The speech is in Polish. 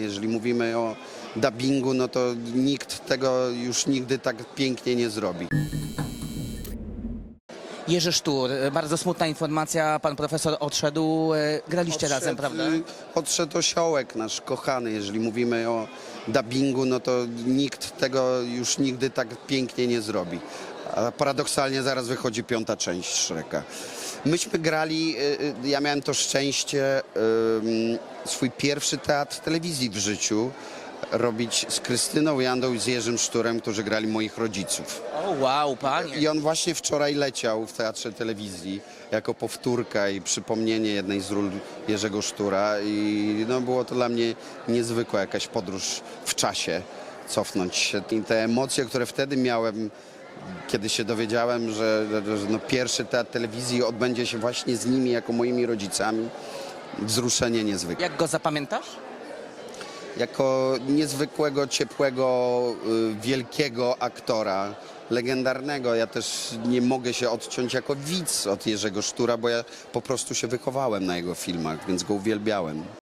Jeżeli mówimy o dubbingu, no to nikt tego już nigdy tak pięknie nie zrobi. Jerzy Sztur, e, bardzo smutna informacja, pan profesor odszedł, e, graliście razem, prawda? Odszedł osiołek nasz kochany. Jeżeli mówimy o dubbingu, no to nikt tego już nigdy tak pięknie nie zrobi. A paradoksalnie zaraz wychodzi piąta część Shreka. Myśmy grali, y, y, ja miałem to szczęście, swój pierwszy teatr telewizji w życiu robić z Krystyną Jandą i z Jerzym Szturem, którzy grali moich rodziców. O wow, panie. I on właśnie wczoraj leciał w Teatrze Telewizji jako powtórka i przypomnienie jednej z ról Jerzego Sztura i no, było to dla mnie niezwykła jakaś podróż w czasie, cofnąć się. I te emocje, które wtedy miałem, kiedy się dowiedziałem, że, że no, pierwszy Teatr Telewizji odbędzie się właśnie z nimi jako moimi rodzicami, wzruszenie niezwykłe. Jak go zapamiętasz? Jako niezwykłego, ciepłego, y, wielkiego aktora, legendarnego. Ja też nie mogę się odciąć jako widz od Jerzego Sztura, bo ja po prostu się wychowałem na jego filmach, więc go uwielbiałem.